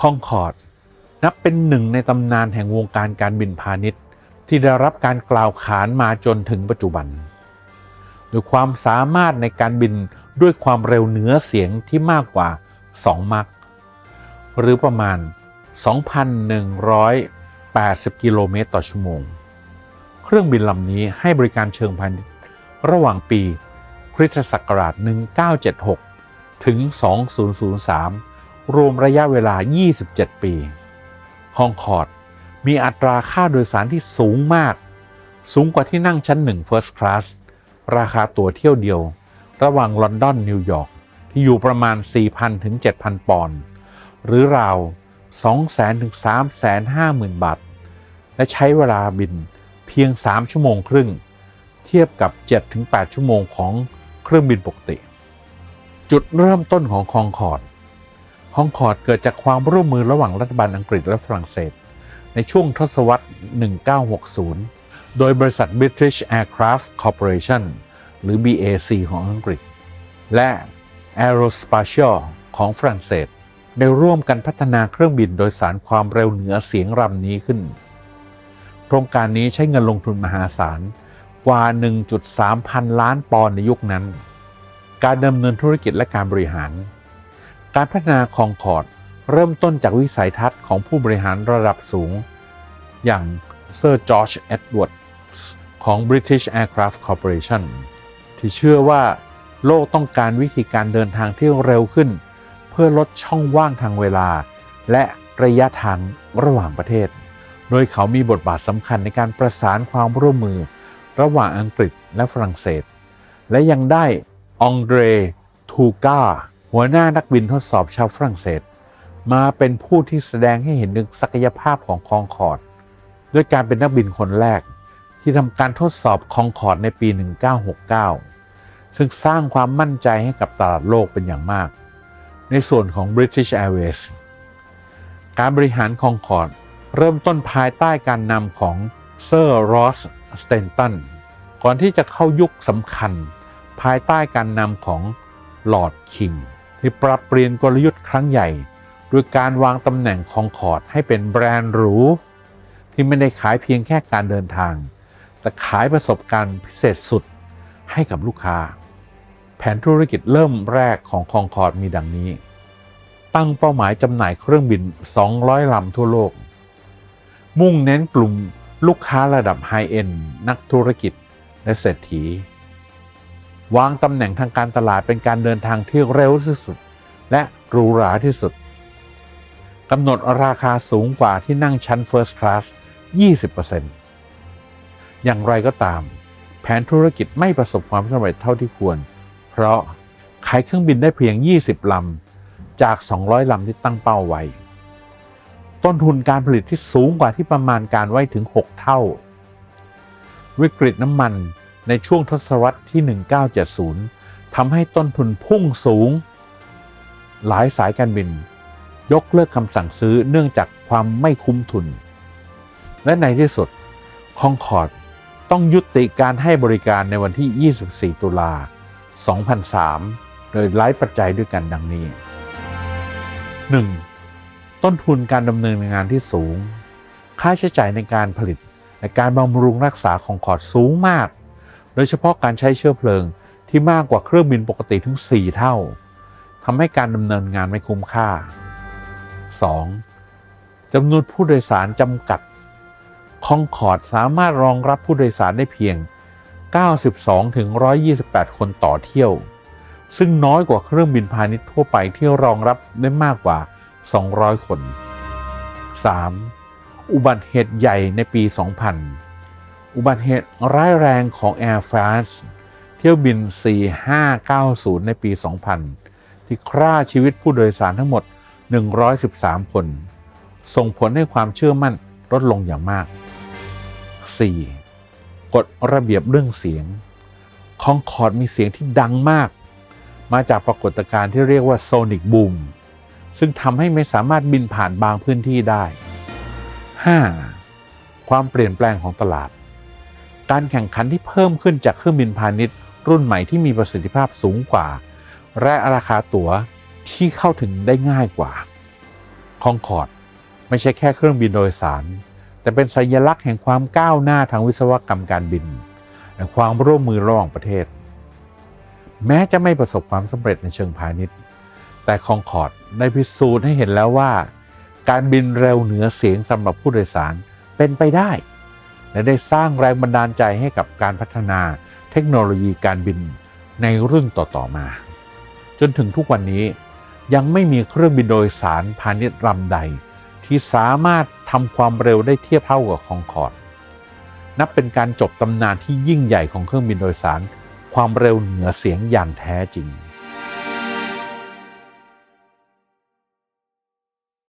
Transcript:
คองคอร์ดนับเป็นหนึ่งในตำนานแห่งวงการการบินพาณิชย์ ที่ได้รับการกล่าวขานมาจนถึงปัจจุบันโดยความสามารถในการบินด้วยความเร็วเหนือเสียงที่มากกว่า 2 มักหรือประมาณ 2,180 กิโลเมตรต่อชั่วโมง เครื่องบินลำนี้ให้บริการเชิงพาณิชย์ระหว่างปีคริสตศักราช 1976 ถึง 2003 รวมระยะเวลา 27 ปีคองคอร์ดมีอัตราค่าโดยสารที่สูงมาก สูงกว่าที่นั่งชั้นหนึ่ง First Class ราคาตั๋วเที่ยวเดียว ระหว่างลอนดอนนิวยอร์กที่อยู่ประมาณ 4,000 ถึง 7,000 ปอนด์หรือราว 200,000 ถึง 350,000 บาท และใช้เวลาบินเพียง 3 ชั่วโมงครึ่ง เทียบกับ 7-8 ชั่วโมงของเครื่องบินปกติ จุดเริ่มต้นของคองคอร์ด คองคอร์ดเกิดจากความร่วมมือระหว่างรัฐบาลอังกฤษและฝรั่งเศส ในช่วงทศวรรษ 1960 โดยบริษัท British Aircraft Corporation หรือ BAC ของอังกฤษ และ Aerospatiale ของฝรั่งเศส ได้ร่วมกันพัฒนาเครื่องบินโดยสารความเร็วเหนือเสียงลำนี้ขึ้น โครงการนี้ใช้เงินลงทุนมหาศาลกว่า 1.3 พันล้านปอนด์ในยุคนั้น การดำเนินธุรกิจและการบริหาร การพัฒนาคองคอร์ดเริ่มต้นจากวิสัยทัศน์ของผู้บริหารระดับสูง อย่างเซอร์จอร์จเอ็ดเวิร์ดของ British Aircraft Corporation ที่เชื่อว่าโลกต้องการวิธีการเดินทางที่เร็วขึ้น เพื่อลดช่องว่างทางเวลา และระยะทางระหว่างประเทศ โดยเขามีบทบาทสำคัญในการประสานความร่วมมือ ระหว่างอังกฤษและฝรั่งเศส และยังได้องเดรทูกา หัวหน้านักบินทดสอบชาวฝรั่งเศส มาเป็นผู้ที่แสดงให้เห็นถึงศักยภาพของคองคอร์ดด้วยการเป็นนักบินคนแรก ที่ทำการทดสอบคองคอร์ดในปี 1969 ซึ่งสร้างความมั่นใจให้กับตลาดโลกเป็นอย่างมาก ในส่วนของ British Airways การบริหารคองคอร์ดเริ่มต้นภายใต้การนำของเซอร์รอสสเตนตันก่อนที่จะเข้ายุคสำคัญ ภายใต้การนำของลอร์ดคิง ที่ปรับเปลี่ยนกลยุทธ์ครั้งใหญ่โดยการวางตำแหน่งคองคอร์ดให้เป็นแบรนด์หรู ที่ไม่ได้ขายเพียงแค่การเดินทาง แต่ขายประสบการณ์พิเศษสุดให้กับลูกค้า แผนธุรกิจเริ่มแรกของคองคอร์ดมีดังนี้ ตั้งเป้าหมายจำหน่ายเครื่องบิน 200 ลำทั่วโลก มุ่งเน้นกลุ่มลูกค้าระดับไฮเอ็นนักธุรกิจและเศรษฐี วางตำแหน่งทางการตลาดเป็นการเดินทางที่เร็วที่สุด และหรูหราที่สุดกำหนดราคาสูงกว่าที่นั่งชั้น First Class 20%อย่างไรก็ตาม แผนธุรกิจไม่ประสบความสำเร็จเท่าที่ควร เพราะขายเครื่องบินได้เพียง 20 ลำ จาก 200 ลำที่ตั้งเป้าไว้ ต้นทุนการผลิตที่สูงกว่าที่ประมาณการไว้ถึง 6 เท่า วิกฤตน้ำมัน ในช่วงทศวรรษที่ 1970 ทำให้ต้นทุนพุ่งสูง หลายสายการบิน ยกเลิกคำสั่งซื้อเนื่องจากความไม่คุ้มทุน และในที่สุดคองคอร์ดต้องยุติการให้บริการในวันที่ 24 ตุลา 2003 โดยไร้ปัจจัยด้วยกันดังนี้ 1. ต้นทุนการดำเนินงานที่สูง ค่าใช้จ่ายในการผลิตและการบำรุงรักษาของคอร์ดสูงมาก โดยเฉพาะการใช้เชื้อเพลิงที่มากกว่าเครื่องบินปกติถึง 4 เท่าทำให้การดำเนินงานไม่คุ้มค่า 2. จำนวนผู้โดยสารจำกัดคองคอร์ดสามารถรองรับผู้โดยสารได้เพียง 92ถึง128 คนต่อเที่ยว ซึ่งน้อยกว่าเครื่องบินพาณิชย์ทั่วไปที่รองรับได้มากกว่า 200 คน 3. อุบัติเหตุใหญ่ในปี 2000 อุบัติเหตุร้ายแรงของ Air France เที่ยวบิน 4590 ในปี 2000 ที่ฆ่าชีวิตผู้โดยสารทั้งหมด 113 คน ส่งผลให้ความเชื่อมั่นลดลงอย่างมาก 4. กฎระเบียบเรื่องเสียง คองคอร์ดมีเสียงที่ดังมาก มาจากปรากฏการณ์ที่เรียกว่าโซนิกบูมซึ่งทำให้ไม่สามารถบินผ่านบางพื้นที่ได้ 5. ความเปลี่ยนแปลงของตลาด การแข่งขันที่เพิ่มขึ้นจากเครื่องบินพาณิชย์ รุ่นใหม่ที่มีประสิทธิภาพสูงกว่า และราคาตั๋วที่เข้าถึงได้ง่ายกว่าคองคอร์ดไม่ใช่แค่เครื่องบินโดยสาร แต่เป็นสัญลักษณ์แห่งความก้าวหน้าทางวิศวกรรมการบิน และความร่วมมือระหว่างประเทศ แม้จะไม่ประสบความสำเร็จในเชิงพาณิชย์ แต่คองคอร์ดได้พิสูจน์ให้เห็นแล้วว่า การบินเร็วเหนือเสียงสำหรับผู้โดยสารเป็นไปได้ และได้สร้างแรงบันดาลใจให้กับการพัฒนาเทคโนโลยีการบินในรุ่นต่อๆมา จนถึงทุกวันนี้ยังไม่มีเครื่องบินโดยสารพาณิชย์ลำใด ที่สามารถทำความเร็วได้เทียบเท่ากับคองคอร์ดนับเป็นการจบตำนานที่ยิ่งใหญ่ของเครื่องบินโดยสาร ความเร็วเหนือเสียงอย่างแท้จริง